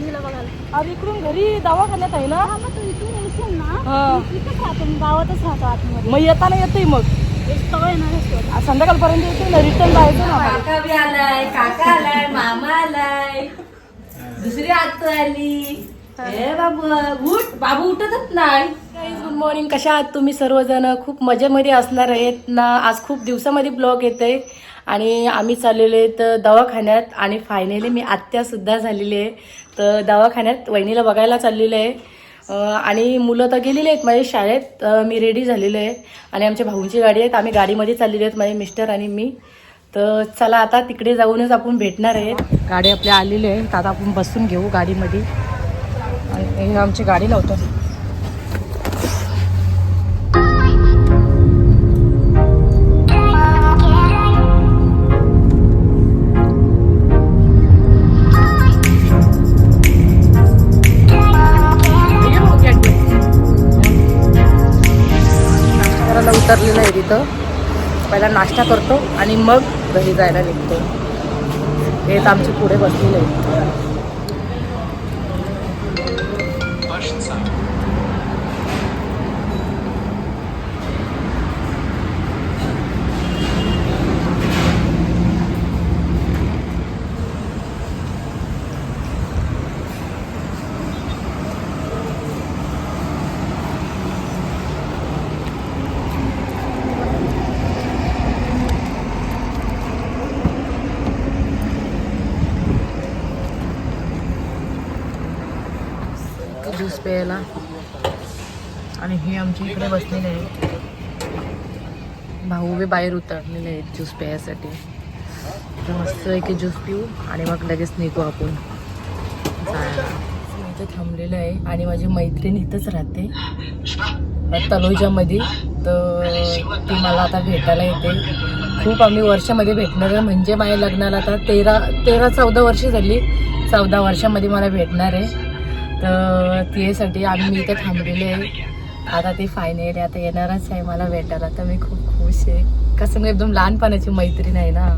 बघायला अरे इकडून घरी दवाखान्यात आहे ना. हा मग तू इथून येशील ना. हा. मी इथंच राहतो मी गावातच राहतो आतमध्ये. मग येताना येते मग. सवय येणार असतो आज संध्याकाळपर्यंत येते ना रिटर्न जायचं ना आम्हाला. काका बी आलाय काका आलाय मामा आलाय. दुसरी आत्तू आली. ए बाबू उठ. बाबू उठतच नाही. गुड मॉर्निंग कशा आहात तुम्ही सर्वजण? खूप मजेमध्ये असणार आहेत ना. आज खूप दिवसामध्ये ब्लॉग येते आणि आम्ही चाललेलो आहेत दवाखान्यात आणि फायनली मी आत्यासुद्धा झालेली आहे. तर दवाखान्यात वहिनीला बघायला चाललेलं आहे. आणि मुलं तर गेलेली आहेत माझ्या शाळेत. मी रेडी झालेलो आहे. आणि आमच्या भाऊंची गाडी आहेत आम्ही गाडीमध्ये चाललेली आहेत माझे मिस्टर आणि मी. तर चला आता तिकडे जाऊनच आपण भेटणार आहेत गाडी आपल्या आलेली आहे. आता आपण बसून घेऊ गाडीमध्ये. आणि आमची गाडी लावतो. उतरलेलं पहिला नाश्ता करतो आणि मग घरी जायला निघतो. हे तर आमचे पुढे बसलेले प्यायला. आणि हे आमच्या इकडे बसलेले आहे भाऊ बी बाहेर उतरलेले आहेत ज्यूस प्यायसाठी. तर मस्त की ज्यूस पिऊ आणि मग लगेच निघू आपण. मी इथं थांबलेलं आहे. आणि माझी मैत्रीण इथंच राहते. तलोजामध्ये तर ती मला आता भेटायला येते. खूप आम्ही वर्षामध्ये भेटणार आहे. म्हणजे माझ्या लग्नाला आता तेरा तेरा चौदा वर्ष झाली. चौदा वर्षामध्ये मला भेटणार आहे. तर तिच्यासाठी आम्ही मी इथे थांबलेले आहे. आता ती फायनली आता येणारच आहे मला भेटायला. तर मी खूप खुश आहे. कसं मी एकदम लहानपणाची मैत्रीण आहे ना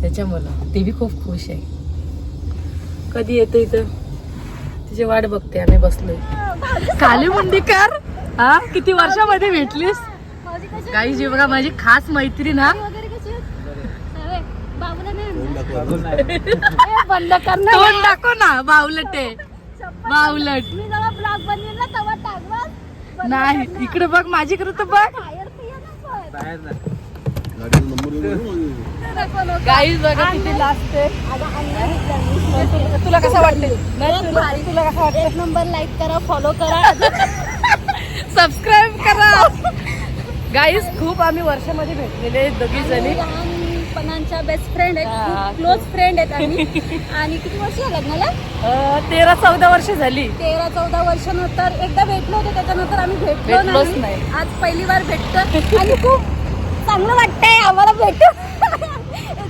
त्याच्यामुळं ती बी खूप खुश आहे. कधी येतो इथं? तिची वाट बघते आम्ही बसलोय. काली मुंडीकर हा? किती वर्षामध्ये भेटलीस? काही जी बघा माझी खास मैत्रीण हा? बंद कर ना. तोंड बावलटे बावलट मी जेव्हा ब्लॉग बनवेल ना तेव्हा टाकवा नाही इकडे बघ माझीकडे तर बघ. बाहेर तर ये ना पण. गाईज बघा किती लास्ट अन्य घेतलं. तुला कसं वाटते. तुला कसं वाटतं एक नंबर लाईक करा फॉलो करा. सबस्क्राईब करा. गाईज खूप आम्ही वर्षामध्ये भेटलेले दोघी जणी. लहानपणाच्या बेस्ट फ्रेंड हा, आहेत क्लोज फ्रेंड आहेत आम्ही. आणि किती वर्ष झालं लग्नाला अं, तेरा चौदा वर्ष झाली. तेरा चौदा वर्षानंतर एकदा भेटलो होतो त्याच्यानंतर आम्ही भेटलो भेटलोच नाही. नाही. आज पहिली बार भेटतो आणि खूप चांगलं वाटतंय आम्हाला भेटू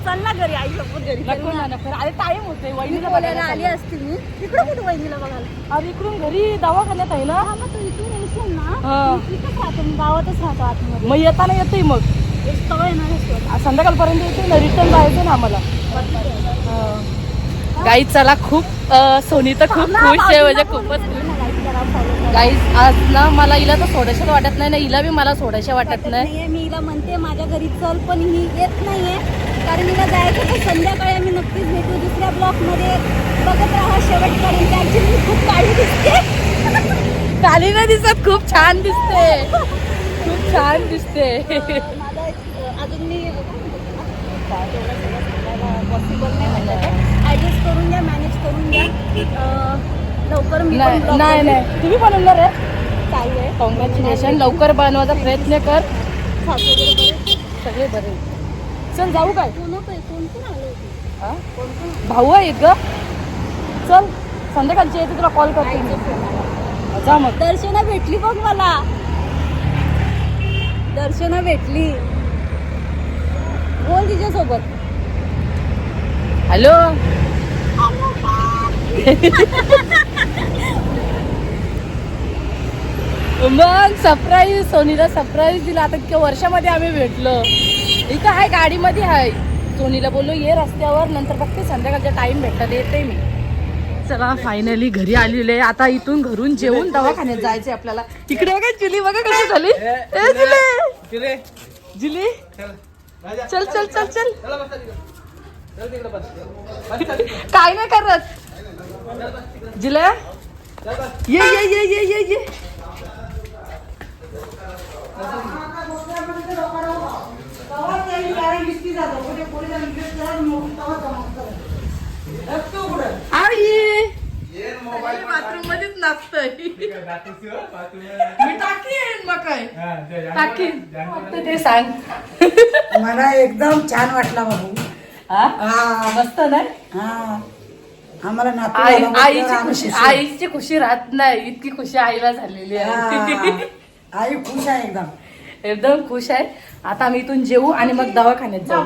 चल ना घरी आई सोबत घरी. नको ना नको. अरे टाइम होते मी वहिनीला बोलायला बघायला आली. असती मी. इकडे कुठे वहिनीला बघायला? अरे इकडून घरी दवाखान्यात आहे ना. हा मग तू इथून येशील ना. हा. मी इथंच राहतो मी गावातच राहतो आतमध्ये. मग येताना येते मग. संध्याकाळपर्यंत येते ना रिटर्न जायचं ना आम्हाला. गाई चला खूप सोनी तर खूप खुश आहे म्हणजे खूपच गाईज आज ना मला हिला तर सोडायचं वाटत नाही ना हिला बी मला सोडायचं वाटत नाही. मी हिला म्हणते माझ्या घरी चल पण ही येत नाहीये. कारण हिला जायचं तर संध्याकाळी आम्ही नक्कीच भेटू दुसऱ्या ब्लॉकमध्ये बघत राहा शेवटपर्यंत. ऍक्च्युली मी खूप काळी दिसते. काली नाही दिसत खूप छान दिसते. खूप छान दिसते. पॉसिबल नाही ऍडजस्ट करून घ्या मॅनेज करून अं, लवकर मी पण नाही नाही तुम्ही बनवणार आहे? चालू आहे. कॉंग्रॅच्युलेशन लवकर बनवायचा प्रयत्न कर? सगळे बरे चल जाऊ काय? कोण होतं? कोण कोण आलं होतं? हा? कोण कोण भाऊ आहे ग. चल संध्याकाळची येते तुला कॉल करते आईचा मी. फोन आला. जा मग. दर्शना भेटली बघ मला. दर्शना भेटली. बोल तिच्यासोबत. हॅलो? मग सरप्राईज सोनीला सरप्राईज दिला. आता इतक्या वर्षामध्ये आम्ही भेटलो. इथं आहे गाडीमध्ये आहे. सोनीला बोललो ये रस्त्यावर नंतर फक्त संध्याकाळचा टाइम भेटला येते मी. चला फायनली घरी आलेले. आता इथून घरून जेवून दवाखान्यात जायचे आपल्याला. इकडे बघा जुली बघा कशी झाली. ए, जुली. जुली. चल चल चल चल. काय नाही करत. जुल्या ये ये ये ये ये ये. आई. बाथरूम मध्येच नाचतय मी टाकीन मग काय टाकीन फक्त ते सांग मला एकदम छान वाटला बाबू हा हा मस्त नाही हा आम्हाला आईची खुशी. आईची खुशी राहत नाही इतकी खुशी आईला झालेली आहे हा. आई खुश आहे एकदम एकदम खुश आहे आता आम्ही इथून जेवू आणि मग दवाखान्यात जाऊ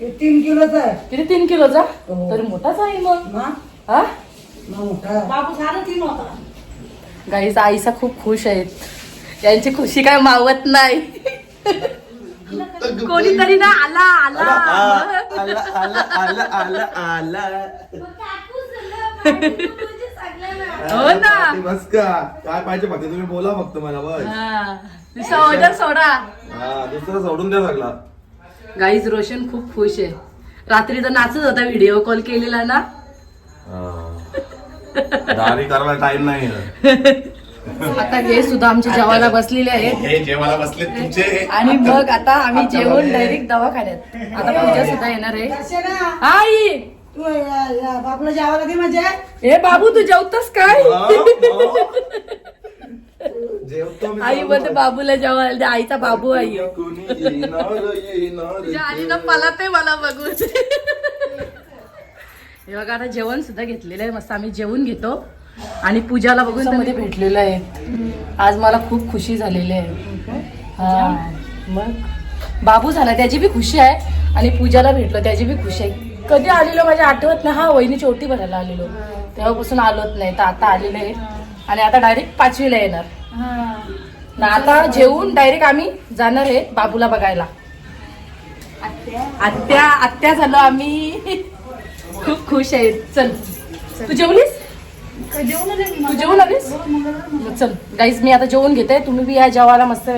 हे तीन किलोच आहे. किती तीन किलोचा हो. तरी मोठाच आहे मग. मग हा? मग मोठा आहे. गाईचा आईचा खूप खुश आहेत. यांची खुशी काय मावत नाही. कोणीतरी ना आला आला. आला आला आला आला आला हो ना. बस का. काय पाहिजे फक्त? तुम्ही बोला फक्त मला बस. हा. ऑर्डर सोडा. हा दुसरं सोडून द्या सगळा. गाईज रोशन खूप खुश आहे. रात्री तर नाचत होता व्हिडिओ कॉल केलेला ना. दारी करायला टाइम नाही आता हे सुद्धा आमच्या जेवायला बसलेले आहेत. हे जेवायला बसले तुमचे. आणि मग आता आम्ही जेवण डायरेक्ट दवाखान्यात. आता पूजा सुद्धा येणार आहे. आई! बाबूला जेवायला दे म्हणजे. हे बाबू तू जेवतस काय? जेवतो मी आई बोलते बाबूला दे आईचा बाबू आई. कोणी येणार येणार तुझ्या आईनं मला ते मला बघून. हे बघा आता जेवण सुद्धा घेतलेलं आहे. मस्त आम्ही जेवून घेतो. आणि पूजाला बघून मध्ये भेटलेलं आहे. आज मला खूप खुशी झालेली आहे. हा मग बाबू झाला त्याची बी खुशी आहे. आणि पूजाला भेटलो त्याची बी खुशी आहे. कधी आलेलो माझ्या आठवत नाही. हा वहिनीची ओटी भरायला आलेलो. तेव्हापासून आलोच नाही तर आता आलेलो आहे. आणि आता डायरेक्ट पाचवीला येणार. ना आता जेवून डायरेक्ट आम्ही जाणार आहे बाबूला बघायला. आत्या. आत्या झालो आम्ही. खूप खुश आहे. चल. तू जेवलीस? तू जेवून आलीस? चल. गाईज मी आता जेवून घेते. तुम्ही बी या जेवायला मस्त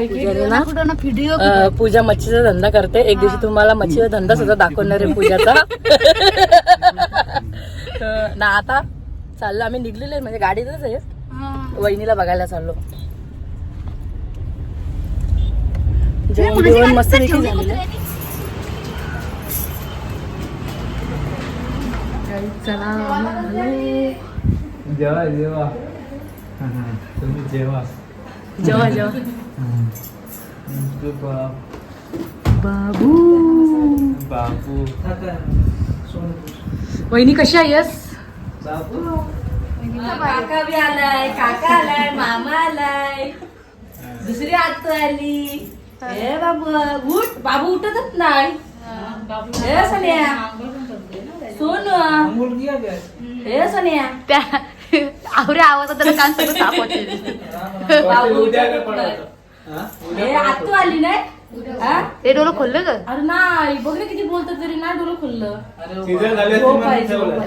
पूजा मच्छीचा धंदा करते. एक दिवशी तुम्हाला मच्छीचा धंदा सुद्धा दाखवणार आहे पूजाचा. ना आता चाललो. आम्ही निघलेलो आहे. म्हणजे गाडीतच आहे. वहिनीला बघायला चाललो. जेवण बिवण मस्त देखील झालेलं. आहे. जेवा जेवा. तुम्ही जेवा. तू बा- बाबू. बाबू. वहिनी कशी आहेस बाबू. काका बी आलाय काका आलाय मामा आलाय. दुसरी आत्तू आली. हे बाबू उठ. बाबू उठतच नाही. हे सोनिया. सोनू. हे सोनिया. त्या आवऱ्या आवाजात त्याला कान सगळं सापडते बाबू? हा? आत्तू आली नाही? हा? ते डोळं खोललं ग. अरे नाही बघ ना किती बोलत तरी ना डोळं खुललं.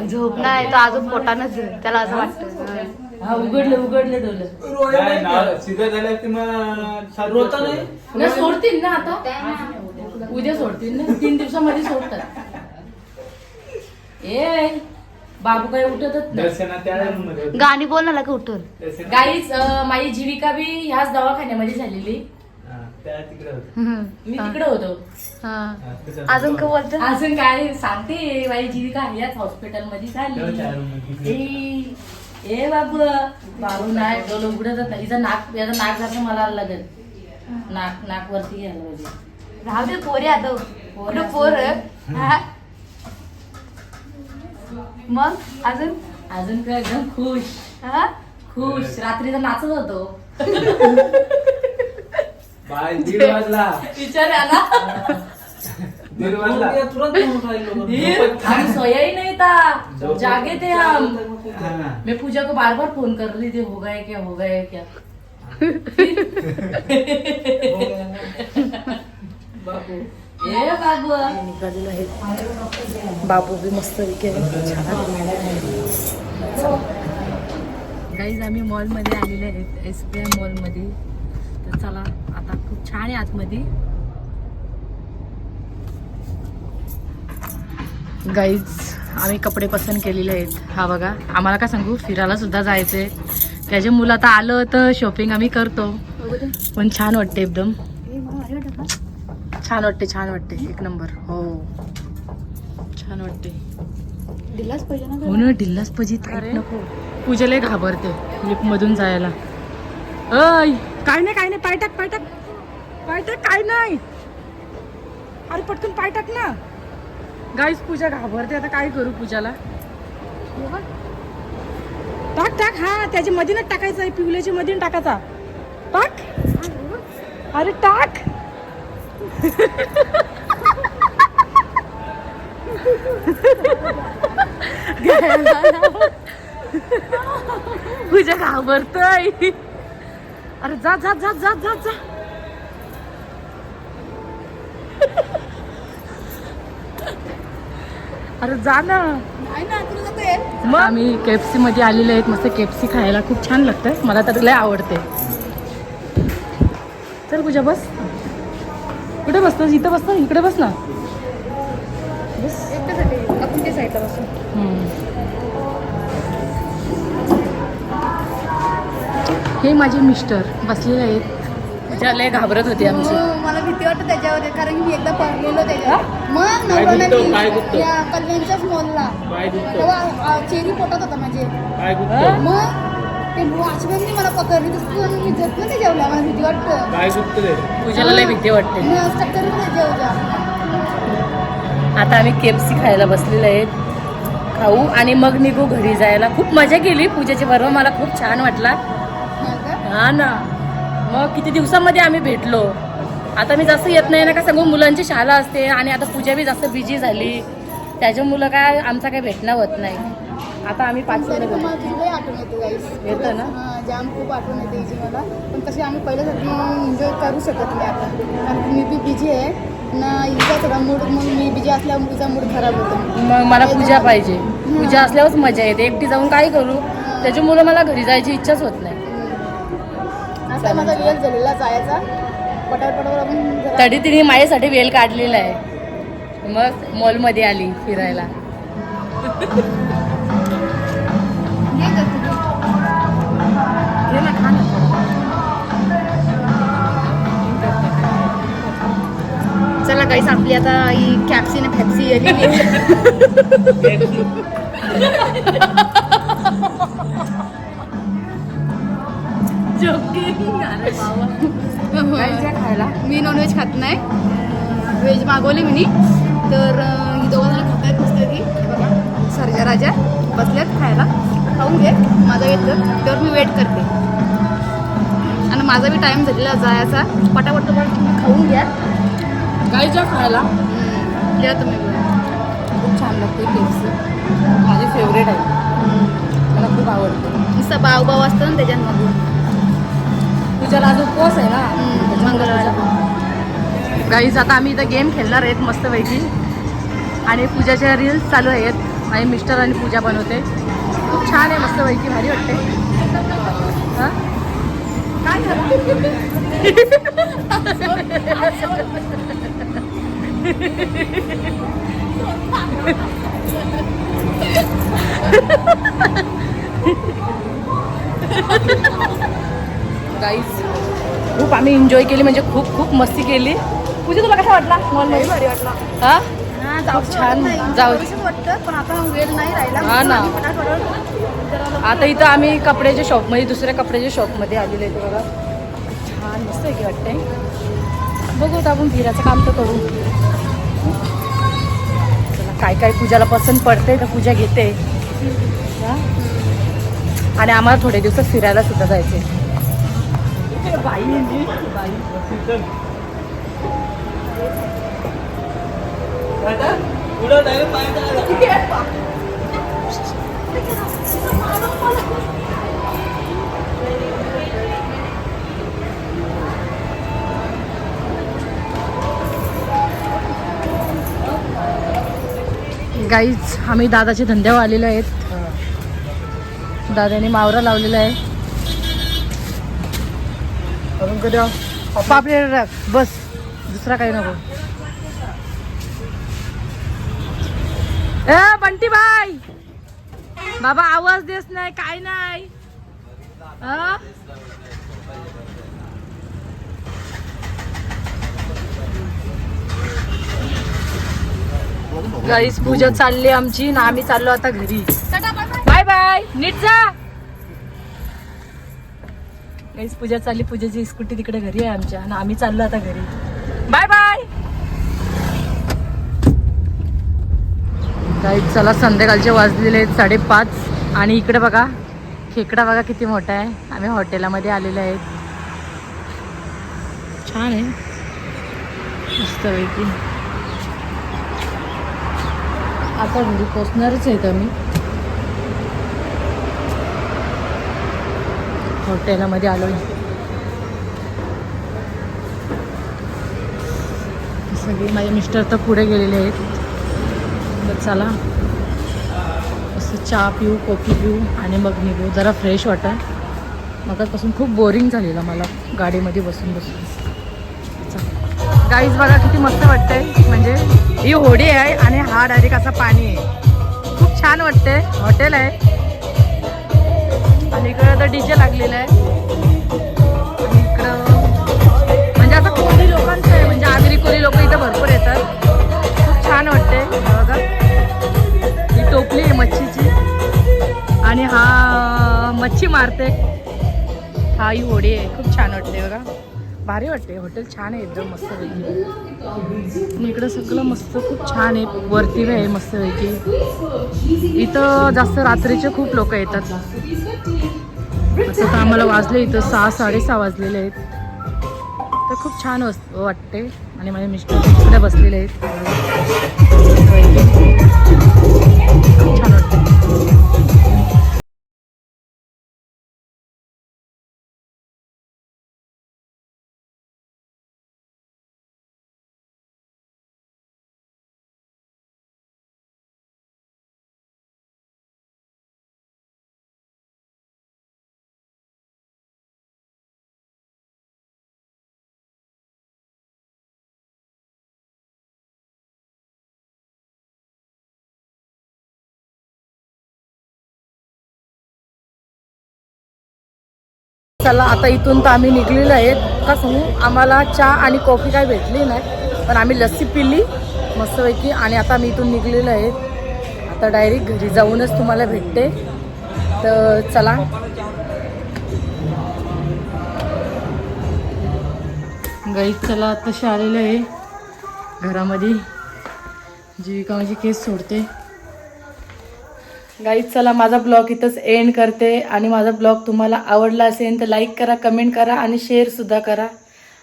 झोप नाही तो अजून पोटानच त्याला असं वाटतं. हा उघडले उघडले डोलं. नाही ना सीझन झाले की मग रोता नाही? ना सोडतील ना आता. उद्या सोडतील ना. तीन दिवसामध्ये सोडतात. ए बाबू काय उठतच नाही. दर्शना त्या room मध्ये होते. गाणी बोल ना का उठून. दर्शना- गाईच माझी जीविका बी ह्याच दवाखान्यामध्ये झालेली. हा, त्या तिकडे होते. मी तिकडे होतो. हा. हा, अजून का बोलत? अजून काय सांगते माझी जीविका ह्याच हॉस्पिटलमध्ये त्या झाली. room मध्ये. ए ए बाबू बाबू नाही डोलं उघडतच नाही. हिचं नाक याचं नाक जातं मला लागेल नाक नाक वरती घ्यायला पाहिजे. राहू दे पोरे आता. कुठं पोर? हा? मग अजून? अजून काय? एकदम खुश. हा? खुश. रात्रीचा नाचत होतो. बाय दीड वाजला. विचार आला. हम सोया ही नहीं था जागे थे हम. मैं पूजा को बार बार फोन कर रही थी हो गए क्या हो गए क्या बाबू बाबू बी मस्त गाईज आम्ही मॉलमध्ये आलेले आहेत एस पी आय मॉलमध्ये तर चला आता खूप छान आहे आतमध्ये गाईज आम्ही कपडे पसंत केलेले आहेत. हा बघा आम्हाला काय सांगू? फिरायला सुद्धा जायचंय. त्याचे मुलं आता आलं तर शॉपिंग आम्ही करतो. पण छान वाटते एकदम. छान वाटते छान वाटते. एक नंबर. हो. छान वाटते. दिलाच पाहिजे हो ना ढिल्लाच पाहिजे नको. पूजेला घाबरते लिफ्ट मधून जायला. अय काय नाही काय नाही. पाय टाक पाय टाक. पाय टाक काय नाही. अरे पटकन पाय टाक ना. गाईस पूजा घाबरते. आता काय करू पूजाला? टाक टाक. हा त्याच्या मधीनच टाकायचा आहे. पिवल्याच्या मधीन टाकायचा. टाक. अरे टाक. पूजा घाबरतय. अरे जा जा जा जा जा जा. अरे जा ना. मग? आम्ही केएफसी मध्ये आलेले आहेत मस्त केएफसी खायला. खूप छान लागतं मला तर लय आवडते. चल पूजा बस. कुठे बसतोस इथं बसतो इकडे बस ना. बस. आपण ते साईडला बसू. हम्म. हे माझे मिस्टर बसलेले आहेत. पूजा लय घाबरत होती आमची. मला भीती वाटत त्याच्यावर कारण मी एकदा पडलेलो त्याच्यावर. मग मी. या कल्याणच्याच मॉलला तेव्हा अ, चेरी पोटात होता माझे. मग ते वॉचमॅननी मला पकडली तसं मी झोप ना त्याच्यावर मला भीती वाटतं. रे पूजाला लय भीती वाटते. पण येते उद्या आता आम्ही केपसी खायला बसलेले आहेत खाऊ आणि मग निघू घरी जायला. खूप मजा केली पूजेची बरोबर मला खूप छान वाटला. हा का? हा ना. मग किती दिवसामध्ये आम्ही भेटलो? आता मी जास्त येत नाही ना का सांगू मुलांची शाळा असते आणि आता पूजा बी जास्त बिझी झाली. त्याच्या मुलं काय आमचा काही भेटणं होत नाही. आता आम्ही पाच लई आठवण येते गाईस येतं ना? हा जाम खूप आठवण येते हिची मला. पण तशी आम्ही पहिल्यासारखी एन्जॉय करू शकत नाही आपण कारण मी बी बिझी आहे. ना हिचा थोडा मूड मग मी बिझी असल्यामुळे तिचा मूड खराब होतो. मग मला पूजा पाहिजे. पूजा असल्यावरच मजा येते. एकटी जाऊन काय करू? त्याच्या मुलं मला घरी जायची इच्छाच होत नाही. आता माझा वेळ झालेला जायचा. तरी तिने माझ्यासाठी वेळ काढलेला आहे. मग मॉलमध्ये आली फिरायला. चला काहीच आपली आता ही कॅप्सी ना फॅप्सी आली. खायला. मी नॉनव्हेज खात नाही. व्हेज मागवले मी. तर ही दोघं जण खात आहेत मस्त की बघा सर्जा राजा बसल्यात खायला. खाऊन घे. माझा येतं तर मी वेट करते. आणि माझा बी टाईम झालेला जायचा. पटापट तुम्ही खाऊन घ्या. काय ज्या खायला? हम्म, या तुम्ही. खूप छान लागते केक्स माझे फेवरेट आहे. मला खूप आवडते. नुसतं बाव बाव असतं ना त्याच्यात तुझ्याला आज उपवास आहे ना? मंगळवार गाईज आता आम्ही इथं गेम खेळणार आहेत मस्तपैकी. आणि पूजाच्या रील्स चालू आहेत. माझे मिस्टर आणि पूजा बनवते. खूप छान आहे मस्तपैकी भारी वाटते. हां? काय झालं? गाईज खूप आम्ही एन्जॉय केली म्हणजे खूप खूप मस्ती केली. पूजा तुला कसा वाटला? मॉलमध्ये भारी वाटला. हा? खूप छान. जाऊ हा ना. आता इथं आम्ही कपड्याच्या शॉपमध्ये दुसऱ्या कपड्याच्या शॉपमध्ये आलेलो आहे बघा. छान मस्त आहे की वाटतंय. बघू आता आपण फिरायचं काम तर करू. चला काय काय पूजाला पसंत पडते तर पूजा घेते? आणि आम्हाला थोड्या दिवसात फिरायला सुद्धा जायचे बाई बाई पुढं direct पाय टाकायला. गाईच आम्ही दादाच्या धंद्यावर आलेलो आहेत. दादाने मावरा लावलेला आहे. पप्पा आपल्याला राख बस. दुसरा काही नको. ए बंटी बाई बाबा आवाज देस नाही काय नाही? गाईस पूजा चालली आमची ना आम्ही चाललो आता घरी. बाय बाय नीट जा. गाईस पूजा चालली. पूजेची स्कूटी तिकडे घरी आहे आमच्या. आणि आम्ही चाललो आता घरी. बाय बाय गाईस चला संध्याकाळचे वाजलेले आहेत साडेपाच. आणि इकडे बघा खेकडा बघा किती मोठा आहे. आम्ही हॉटेलामध्ये आलेले आहेत. छान आहे. मस्तपैकी. आता घरी पोचणारच आहेत आम्ही. हॉटेलामध्ये आलो सगळे माझे मिस्टर तर पुढे गेलेले आहेत. तर चला असं चहा पिऊ कॉफी पिऊ आणि मग निघू. जरा फ्रेश वाटा मगापासून खूप बोरिंग झालेलं मला गाडीमध्ये बसून बसून. गाईज बघा किती मस्त वाटतंय. म्हणजे ही होडी आहे आणि हा डायरेक्ट असा पाणी आहे. खूप छान वाटतंय. हॉटेल आहे. आणि इकडं तर डीजे लागलेला आहे. आणि इकडं म्हणजे आता कोळी लोकांचं आहे म्हणजे आगरी कोळी लोक इथं भरपूर येतात. खूप छान वाटते बघा. ही टोपली आहे मच्छीची. आणि हा मच्छी मारते हा ही होडी आहे खूप छान वाटते बघा. भारी वाटते हॉटेल छान आहे एकदम मस्त इकडं सगळं मस्त खूप छान आहे. वरती आहे मस्त इथं जास्त रात्रीचे खूप लोक येतात. असं तर आम्हाला वाजले इथं सहा साडेसहा वाजलेले आहेत. तर खूप छान वाटते. आणि माझे मिस्टर तिकडे बसलेले आहेत. चला आता इथून तर आम्ही निघलेलो आहेत का सांगू? आम्हाला चहा आणि कॉफी काय भेटली नाही. पण आम्ही लस्सी पिली मस्तपैकी. आणि आता आम्ही इथून निघलेलो आहेत आता डायरेक्ट घरी जाऊनच तुम्हाला भेटते. तर चला. गाई चला तसे आलेलं आहे. घरामध्ये जीविका माझी केस सोडते. गाईज चला माझा ब्लॉग इथंच एंड करते. आणि माझा ब्लॉग तुम्हाला आवडला असेल तर लाईक करा कमेंट करा आणि शेअरसुद्धा करा.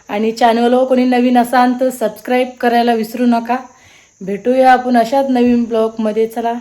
आणि चॅनलवर कोणी नवीन असाल तर सबस्क्राईब करायला विसरू नका. भेटूया आपण अशाच नवीन ब्लॉगमध्ये. चला.